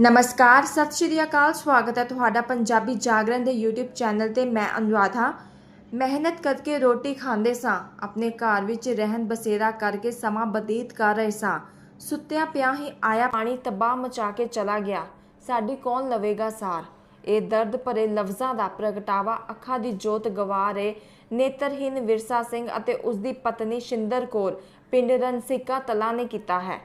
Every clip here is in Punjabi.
ਨਮਸਕਾਰ, ਸਤਿ ਸ਼੍ਰੀ ਅਕਾਲ, ਸਵਾਗਤ ਹੈ ਤੁਹਾਡਾ ਪੰਜਾਬੀ ਜਾਗਰਣ ਦੇ YouTube ਚੈਨਲ ਤੇ ਮੈਂ ਅਨੁਰਾਧਾ। ਮਿਹਨਤ ਕਰਕੇ ਰੋਟੀ ਖਾਂਦੇ ਸਾਂ, ਆਪਣੇ ਘਰ ਵਿੱਚ ਰਹਿਣ ਬਸੇਰਾ ਕਰਕੇ ਸਮਾਂ ਬਤੀਤ ਕਰ ਰਹੇ ਸਾਂ। ਸੁੱਤਿਆਂ ਪਿਆ ਹੀ ਆਇਆ ਪਾਣੀ, ਤਬਾਹ ਮਚਾ ਕੇ ਚਲਾ ਗਿਆ। ਸਾਡੀ ਕੌਣ ਲਵੇਗਾ ਸਾਰ? ਇਹ ਦਰਦ ਭਰੇ ਲਫ਼ਜ਼ਾਂ ਦਾ ਪ੍ਰਗਟਾਵਾ ਅੱਖਾਂ ਦੀ ਜੋਤ ਗਵਾ ਰਹੇ ਨੇਤਰਹੀਨ ਵਿਰਸਾ ਸਿੰਘ ਅਤੇ ਉਸ ਦੀ ਪਤਨੀ ਸ਼ਿੰਦਰ ਕੌਰ, ਪਿੰਡ ਰਣਸੀਕਾ ਤਲਾ ਨੇ ਕੀਤਾ ਹੈ।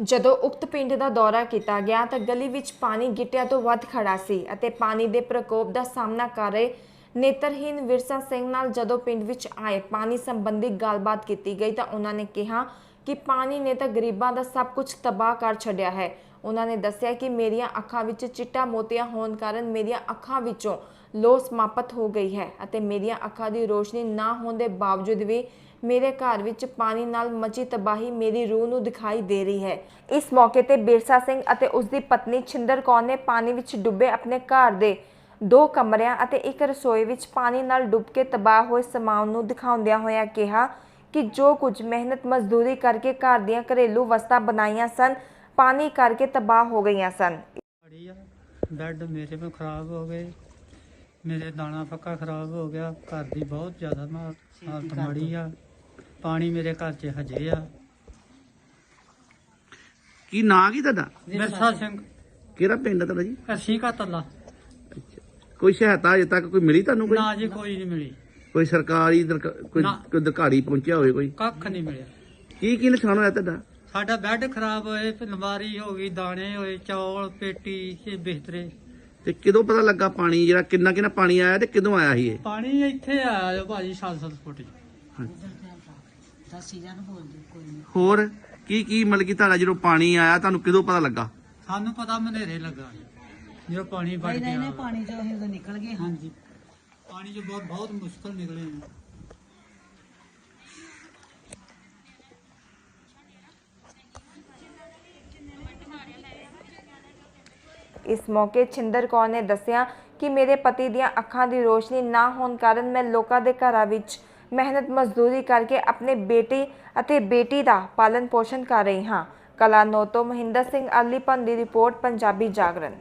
ਜਦੋਂ ਉਕਤ ਪਿੰਡ ਦਾ ਦੌਰਾ ਕੀਤਾ ਗਿਆ ਤਾਂ ਗਲੀ ਵਿੱਚ ਪਾਣੀ ਗਿੱਟਿਆਂ ਤੋਂ ਵੱਧ ਖੜਾ ਸੀ ਅਤੇ ਪਾਣੀ ਦੇ ਪ੍ਰਕੋਪ ਦਾ ਸਾਹਮਣਾ ਕਰ ਰਹੇ ਨੇਤਰਹੀਨ ਵਿਰਸਾ ਸਿੰਘ ਨਾਲ ਜਦੋਂ ਪਿੰਡ ਵਿੱਚ ਆਏ ਪਾਣੀ ਸੰਬੰਧੀ ਗੱਲਬਾਤ ਕੀਤੀ ਗਈ ਤਾਂ ਉਹਨਾਂ ਨੇ ਕਿਹਾ ਕਿ ਪਾਣੀ ਨੇ ਤਾਂ ਗਰੀਬਾਂ ਦਾ ਸਭ ਕੁਝ ਤਬਾਹ ਕਰ ਛੱਡਿਆ ਹੈ। ਉਹਨਾਂ ਨੇ ਦੱਸਿਆ ਕਿ ਮੇਰੀਆਂ ਅੱਖਾਂ ਵਿੱਚ ਚਿੱਟਾ ਮੋਤੀਆ ਹੋਣ ਕਾਰਨ ਮੇਰੀਆਂ ਅੱਖਾਂ ਵਿੱਚੋਂ ਲੋ ਸਮਾਪਤ ਹੋ ਗਈ ਹੈ ਅਤੇ ਮੇਰੀਆਂ ਅੱਖਾਂ ਦੀ ਰੋਸ਼ਨੀ ਨਾ ਹੋਣ ਦੇ ਬਾਵਜੂਦ ਵੀ ਮੇਰੇ ਘਰ ਵਿੱਚ ਪਾਣੀ ਨਾਲ ਮਚੀ ਤਬਾਹੀ ਮੇਰੀ ਰੂਹ ਨੂੰ ਦਿਖਾਈ ਦੇ ਰਹੀ ਹੈ। ਇਸ ਮੌਕੇ ਤੇ ਬਿਰਸਾ ਸਿੰਘ ਅਤੇ ਉਸ ਦੀ ਪਤਨੀ ਛਿੰਦਰ ਕੌਰ ਨੇ ਪਾਣੀ ਵਿੱਚ ਡੁੱਬੇ ਆਪਣੇ ਘਰ ਦੇ ਦੋ ਕਮਰਿਆਂ ਅਤੇ ਇੱਕ ਰਸੋਈ ਵਿੱਚ ਪਾਣੀ ਨਾਲ ਡੁੱਬ ਕੇ ਤਬਾਹ ਹੋਏ ਸਮਾਨ ਨੂੰ ਦਿਖਾਉਂਦਿਆਂ ਹੋਇਆਂ ਕਿਹਾ ਕਿ ਜੋ ਕੁਝ ਮਿਹਨਤ ਮਜ਼ਦੂਰੀ ਕਰਕੇ ਘਰ ਦੀਆਂ ਘਰੇਲੂ ਵਸਤਾਂ ਬਣਾਈਆਂ ਸਨ ਪਾਣੀ ਕਰਕੇ ਤਬਾਹ ਹੋ ਗਈਆਂ ਸਨ। ਆ ਬੈੱਡ ਮੇਰੇ ਵੀ ਖਰਾਬ ਹੋ ਗਏ ਮੇਰੇ ਦਾਣਾ ਪੱਕਾ ਖਰਾਬ ਹੋ ਗਿਆ ਘਰ ਦੀ ਬਹੁਤ ਜ਼ਿਆਦਾ ਮਾ- ਹਾਲਤ ਮਾੜੀ ਆ ਪਾਣੀ ਮੇਰੇ ਘਰ 'ਚ ਹਜੇ ਆ। ਕੀ ਨਾਂ ਕੀ ਤੁਹਾਡਾ? ਮਿਰਸਾ ਸਿੰਘ। ਕਿਹੜਾ ਪਿੰਡ ਤੁਹਾਡਾ ਜੀ? ਅਸੀਂ ਕਾ ਤੱਲਾ ਕੋਈ ਸਹਾਇਤਾ ਅਜੇ ਤੱਕ ਕੋਈ ਮਿਲੀ ਤੁਹਾਨੂੰ ਕੋਈ? ਨਾ ਜੀ ਕੋਈ ਨਹੀਂ ਮਿਲੀ। ਕੋਈ ਸਰਕਾਰੀ ਦਰਕਾ- ਕੋਈ ਨਾ। ਕੋਈ ਅਧਿਕਾਰੀ ਪਹੁੰਚਿਆ ਹੋਵੇ ਕੋਈ? ਕੱਖ ਨਹੀਂ ਮਿਲਿਆ। ਕੀ ਕੀ ਨੁਕਸਾਨ ਹੋਇਆ ਤੁਹਾਡਾ? ਸਾਡਾ ਬੈੱਡ ਖਰਾਬ ਹੋਏ ਫਿਰ ਅਲਮਾਰੀ ਹੋ ਗਈ ਦਾਣੇ ਹੋਏ ਚੌਲ ਪੇਟੀ ਇਹ ਬਿਸਤਰੇ। ਤੇ ਕਦੋਂ ਪਤਾ ਲੱਗਾ ਪਾਣੀ ਜਿਹੜਾ ਕਿੰਨਾ ਕਿੰਨਾ ਪਾਣੀ ਆਇਆ ਤੇ ਕਦੋਂ ਆਇਆ ਸੀ ਇਹ? ਪਾਣੀ ਇੱਥੇ ਆਇਆ ਜੋ ਭਾਜੀ 7-7 ਫੁੱਟ। ਹੋਰ ਕੀ ਕੀ ਮਤਲਬ ਕਿ ਤੁਹਾਡਾ ਜਦੋਂ ਪਾਣੀ ਆਇਆ ਤੁਹਾਨੂੰ ਕਦੋਂ ਪਤਾ ਲੱਗਾ? ਸਾਨੂੰ ਪਤਾ ਮਨੇਰੇ ਲੱਗਾ। ਜੋ ਪਾਣੀ ਵੜ ਗਿਆ। ਨਹੀਂ ਪਾਣੀ ਚੋਂ ਅਸੀਂ ਉਦੋਂ ਨਿਕਲ ਗਏ ਹਾਂਜੀ। ਪਾਣੀ 'ਚ ਬਹੁਤ ਬਹੁਤ ਮੁਸ਼ਕਲ ਨਿਕਲੇ ਆ। ਇਸ ਮੌਕੇ ਛਿੰਦਰ ਕੌਰ ਨੇ ਦੱਸਿਆ ਕਿ ਮੇਰੇ ਪਤੀ ਦੀਆਂ ਅੱਖਾਂ ਦੀ ਰੋਸ਼ਨੀ ਨਾ ਹੋਣ ਕਾਰਨ ਮੈਂ ਲੋਕਾਂ ਦੇ ਘਰਾਂ ਵਿੱਚ ਮਿਹਨਤ ਮਜ਼ਦੂਰੀ ਕਰਕੇ ਆਪਣੇ ਬੇਟੀ ਅਤੇ ਬੇਟੀ ਦਾ ਪਾਲਣ ਪੋਸ਼ਣ ਕਰ ਰਹੀ ਹਾਂ। ਕਲਾਨੋ ਤੋਂ ਮਹਿੰਦਰ ਸਿੰਘ ਅਲੀਪਨ ਦੀ ਰਿਪੋਰਟ, ਪੰਜਾਬੀ ਜਾਗਰਣ।